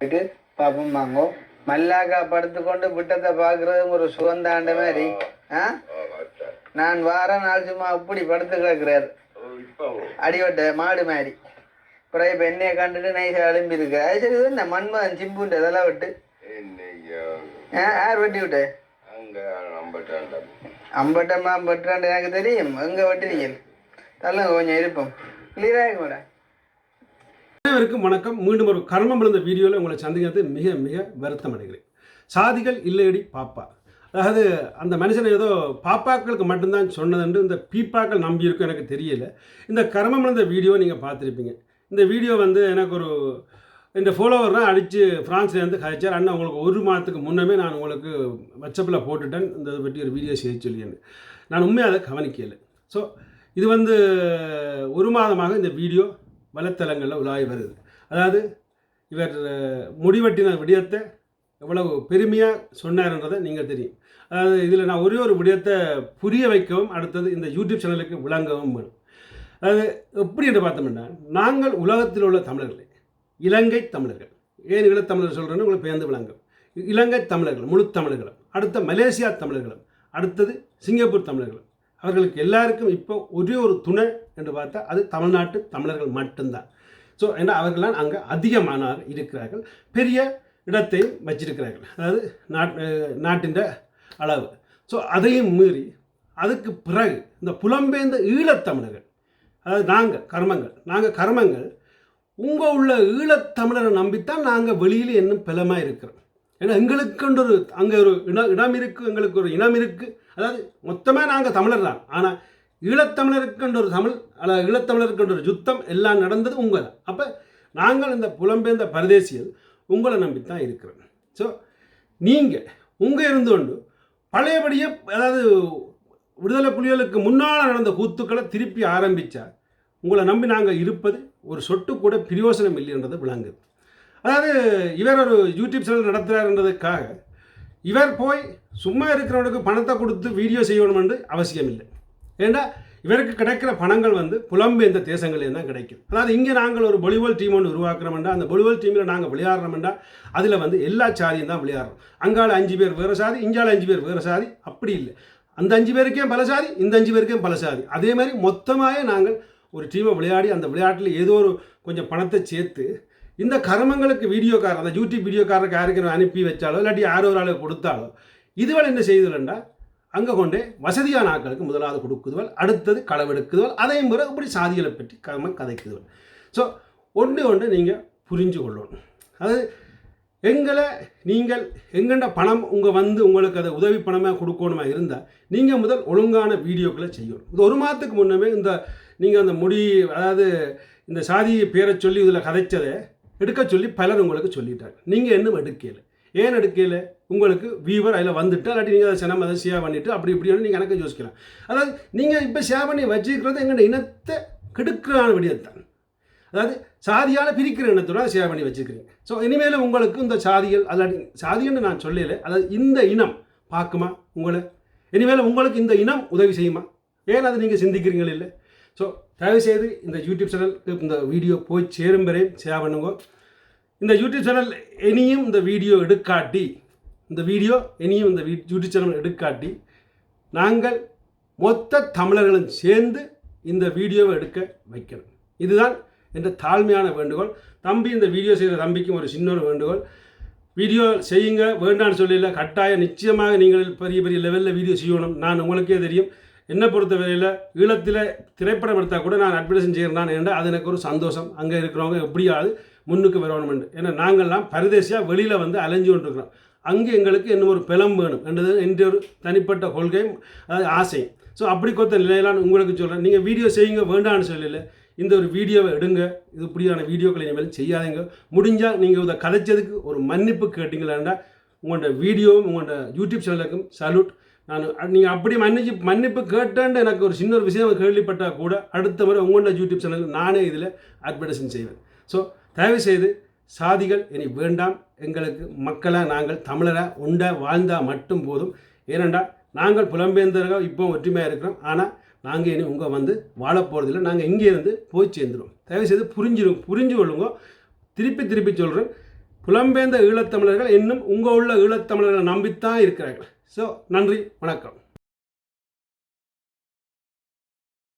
இருக்கு. பாப்போம் வாங்கோ மல்லாக்கா படுத்துக்கொண்டு விட்டத்தை பார்க்கறதும் ஒரு சுகந்தாண்ட மாதிரி. ஆ? நான் வார நாள் சும்மா அப்படி படுத்து கிடக்குறாரு. அடிவட்ட மாடு மாதிரி. அப்புறம் இப்போ என்னைய கண்டுட்டு நைஸாக எழும்பி இருக்கு அது சரி இது என்ன? மண்மகன் சிம்புண்டு இதெல்லாம் விட்டு. ஆ யார் வெட்டி விட்டு? அம்பட்டம்மா அம்பட்டாண்டு எனக்கு தெரியும். எங்கே வெட்டினீங்க? தள்ளுங்க கொஞ்சம் இருப்போம் கிளியராக இருக்க மேடம் அனைவருக்கும் வணக்கம். மீண்டும் ஒரு கர்மம் விழுந்த வீடியோவில் உங்களை சந்திக்கிறது மிக மிக வருத்தம் அடைகிறேன். சாதிகள் இல்லையடி பாப்பா. அதாவது அந்த மனுஷன் ஏதோ பாப்பாக்களுக்கு மட்டும்தான் சொன்னதுண்டு இந்த பீப்பாக்கள் நம்பியிருக்கும் எனக்கு தெரியல. இந்த கர்மம் விழுந்த வீடியோ நீங்கள் பார்த்துருப்பீங்க. இந்த வீடியோ வந்து எனக்கு ஒரு இந்த ஃபாலோவர்லாம் அடித்து ஃப்ரான்ஸ்லேருந்து கழிச்சார். அண்ணன் உங்களுக்கு ஒரு மாதத்துக்கு முன்னமே நான் உங்களுக்கு வாட்ஸ்அப்பில் போட்டுட்டேன். இந்த இதை பற்றி ஒரு வீடியோ செய்ய சொல்லியேன்னு. நான் உண்மையாக அதை கவனிக்கலை. ஸோ இது வந்து ஒரு மாதமாக இந்த வீடியோ வலைத்தளங்களில் உலாய் வருது. அதாவது இவர் அஹ், முடிவெட்டின விடயத்தை எவ்வளவு பெருமையாக சொன்னார்ன்றதை நீங்கள் தெரியும். அதாவது இதில் நான் ஒரே ஒரு விடயத்தை புரிய வைக்கவும் அடுத்தது இந்த யூடியூப் சேனலுக்கு விளங்கவும் வேணும். அதாவது எப்படி என்று பார்த்தோம்னா நாங்கள் உலகத்தில் உள்ள தமிழர்கள் இலங்கை தமிழர்கள். ஏன் ஈழத்தமிழர் சொல்கிறேன்னு உங்களுக்கு பேர்ந்து விளங்கும். இலங்கை தமிழர்கள் முழு தமிழர்களும் அடுத்த மலேசியா தமிழர்களும் அடுத்தது சிங்கப்பூர் தமிழர்களும். அவர்களுக்கு எல்லாருக்கும் இப்போ ஒரே ஒரு துணை என்று பார்த்தா அது தமிழ்நாட்டு தமிழர்கள் மட்டும்தான். ஸோ ஏன்னா அவர்கள்லாம் அங்கே அதிகமானார் இருக்கிறார்கள். பெரிய இடத்தையும் வச்சிருக்கிறார்கள். அதாவது நாட் நாட்டின் அளவு. ஸோ அதையும் மீறி அதுக்கு பிறகு இந்த புலம்பெயர்ந்த ஈழத்தமிழர்கள் அதாவது நாங்கள் கர்மங்கள் நாங்கள் கர்மங்கள் உங்கள் உள்ள ஈழத்தமிழரை நம்பித்தான் நாங்கள் வெளியில் இன்னும் பலமாக இருக்கிறோம் ஏன்னா எங்களுக்குன்ற ஒரு அங்கே ஒரு இட இடம் இருக்குது எங்களுக்கு ஒரு இனம் இருக்குது அதாவது மொத்தமாக நாங்கள் தமிழர் தான். ஆனால் ஈழத்தமிழருக்குன்ற ஒரு தமிழ் அல்ல ஈழத்தமிழருக்குன்ற ஒரு யுத்தம் எல்லாம் நடந்தது உங்கள் தான். அப்போ நாங்கள் இந்த புலம்பெயர்ந்த பரதேசியல் உங்களை நம்பி தான் இருக்கிறோம். ஸோ நீங்கள் உங்கள் இருந்து கொண்டு பழையபடியே அதாவது விடுதலை புலிகளுக்கு முன்னால் நடந்த கூத்துக்களை திருப்பி ஆரம்பித்தா உங்களை நம்பி நாங்கள் இருப்பது ஒரு சொட்டு கூட பிரயோசனம் இல்லைன்றது விளங்குது. அதாவது இவர் ஒரு யூடியூப் சேனல் நடத்துகிறாருன்றதுக்காக இவர் போய் சும்மா இருக்கிறவனுக்கு பணத்தை கொடுத்து வீடியோ செய்யணும்னு அவசியம் இல்லை ஏண்டா? இவருக்கு கிடைக்கிற பணங்கள் வந்து புலம்பெயர்ந்த தேசங்களில் தான் கிடைக்கும். அதாவது இங்கே நாங்கள் ஒரு பொலிபால் டீம் ஒன்று உருவாக்குறோம்டா அந்த பொலிபால் டீமில் நாங்கள் விளையாடுறோம்டா அதில் வந்து எல்லா சாதியும் தான் விளையாடுறோம். அங்கால அஞ்சு பேர் வேறு சாதி இங்கால அஞ்சு பேர் வேறு சாதி அப்படி இல்லை. அந்த அஞ்சு பேருக்கே பல சாதி இந்த அஞ்சு பேருக்கே பல சாதி. அதே மாதிரி மொத்தமாக நாங்கள் ஒரு டீமை விளையாடி அந்த விளையாட்டில் ஏதோ ஒரு கொஞ்சம் பணத்தை சேர்த்து இந்த கர்மங்களுக்கு வீடியோக்காரர் அந்த யூடியூப் வீடியோக்காரருக்கு யாருக்கு அனுப்பி வச்சாலோ இல்லாட்டி யாரோ ஒரு ஆளுக்கு கொடுத்தாலோ இதுவரை என்ன செய்தலண்டா அங்கே கொண்டே வசதியான ஆட்களுக்கு முதலாவது கொடுக்குதுவள் அடுத்தது களவெடுக்குதுவள் அதே முறை இப்படி சாதிகளை பற்றி கர்மம் கதைக்குதுவள். ஸோ ஒன்று ஒன்று நீங்கள் புரிஞ்சு கொள்ளணும். அதாவது எங்களை நீங்கள் எங்கண்ட பணம் உங்கள் வந்து உங்களுக்கு அதை உதவி பணமாக கொடுக்கணுமா இருந்தால் நீங்கள் முதல் ஒழுங்கான வீடியோக்களை செய்யணும். இது ஒரு மாதத்துக்கு முன்னமே இந்த நீங்கள் அந்த முடி அதாவது இந்த சாதியை பேரை சொல்லி இதில் கதைச்சதை எடுக்க சொல்லி பலர் உங்களுக்கு சொல்லிட்டாங்க நீங்கள் இன்னும் எடுக்கல. ஏன் எடுக்கல? உங்களுக்கு வீவர் அதில் வந்துட்டு இல்லாட்டி நீங்கள் அதை சினம் அதை ஷேர் பண்ணிவிட்டு அப்படி இப்படின்னு நீங்கள் எனக்கு யோசிக்கலாம். அதாவது நீங்கள் இப்போ ஷேர் பண்ணி வச்சுக்கிறது எங்களோட இனத்தை கெடுக்கிறான விடியத்தான் அதாவது சாதியால் பிரிக்கிற இனத்தோட ஷேர் பண்ணி வச்சுருக்கிறீங்க. ஸோ இனிமேல் உங்களுக்கு இந்த சாதிகள் அல்லாட்டி சாதின்னு நான் சொல்லல அதாவது இந்த இனம் பார்க்குமா உங்களை? இனிமேல் உங்களுக்கு இந்த இனம் உதவி செய்யுமா? ஏன் அதை நீங்கள் சிந்திக்கிறீங்களே இல்லை? ஸோ தயவுசெய்து இந்த யூடியூப் சேனலுக்கு இந்த வீடியோ போய் சேரும் வரை ஷேர் பண்ணுங்க. இந்த யூடியூப் சேனல் இனியும் இந்த வீடியோ எடுக்காட்டி இந்த வீடியோ இனியும் இந்த வீ- யூடியூப் சேனல் எடுக்காட்டி நாங்கள் மொத்த தமிழர்களும் சேர்ந்து இந்த வீடியோவை எடுக்க வைக்கணும். இதுதான் என்ற தாழ்மையான வேண்டுகோள். தம்பி இந்த வீடியோ செய்கிற தம்பிக்கும் ஒரு சின்ன ஒரு வேண்டுகோள். வீடியோ செய்யுங்க வேண்டாம்னு சொல்லல கட்டாயம் நிச்சயமாக நீங்கள் பெரிய பெரிய லெவலில் வீடியோ செய்யணும். நான் உங்களுக்கே தெரியும். என்னை பொறுத்தவரையில் ஈழத்தில் திரைப்படம் எடுத்தால் கூட நான் அட்வர்டைஸிங் செய்கிறேன் என்றால் அது எனக்கு ஒரு சந்தோஷம். அங்கே இருக்கிறவங்க எப்படியாவது முன்னுக்கு வரணும்னு ஏன்னா நாங்கள்லாம் பரதேசியாக வெளியில் வந்து அலைஞ்சு கொண்டிருக்கிறோம். அங்கே எங்களுக்கு இன்னும் ஒரு பிளம் வேணும். என்றது என்ற ஒரு தனிப்பட்ட கொள்கையும் அதாவது ஆசையும் ஸோ அப்படி கொத்த நிலையெல்லாம் உங்களுக்கு சொல்கிறேன் நீங்கள் வீடியோ செய்யுங்க வேண்டாம்னு சொல்லல. இந்த ஒரு வீடியோவை எடுங்க. இது இப்படியான வீடியோக்களை இனிமேல் செய்யாதீங்க. முடிஞ்சால் நீங்கள் இதை கதைச்சதுக்கு ஒரு மன்னிப்பு கேட்டிங்களாண்டா உங்களோட வீடியோவும் உங்களோட யூடியூப் சேனலுக்கும் சல்யூட் நான் நீங்கள் அப்படி மன்னிச்சு மன்னிப்பு கேட்டேன்னு எனக்கு ஒரு சின்ன ஒரு விஷயம் கேள்விப்பட்டால் கூட அடுத்த முறை உங்களோட யூடியூப் சேனல் நானே இதில் அட்வர்டைஸ்மெண்ட் செய்வேன். ஸோ தயவுசெய்து சாதிகள் இனி வேண்டாம். எங்களுக்கு மக்களாக நாங்கள் தமிழராக உண்ட வாழ்ந்தால் மட்டும் போதும். ஏனெண்டா நாங்கள் புலம்பெயர்ந்தவர்கள் இப்போ ஒற்றுமையாக இருக்கிறோம். ஆனால் நாங்கள் இனி உங்கள் வந்து வாழ போகிறதில்ல நாங்கள் இங்கே இருந்து போய் சேர்ந்துடும் தயவுசெய்து புரிஞ்சிடும் புரிஞ்சு கொள்ளுங்க. திருப்பி திருப்பி சொல்கிறேன் புலம்பெயர்ந்த ஈழத்தமிழர்கள் இன்னும் உங்கள் உள்ள ஈழத்தமிழர்களை நம்பித்தான் இருக்கிறார்கள். ஸோ நன்றி வணக்கம்.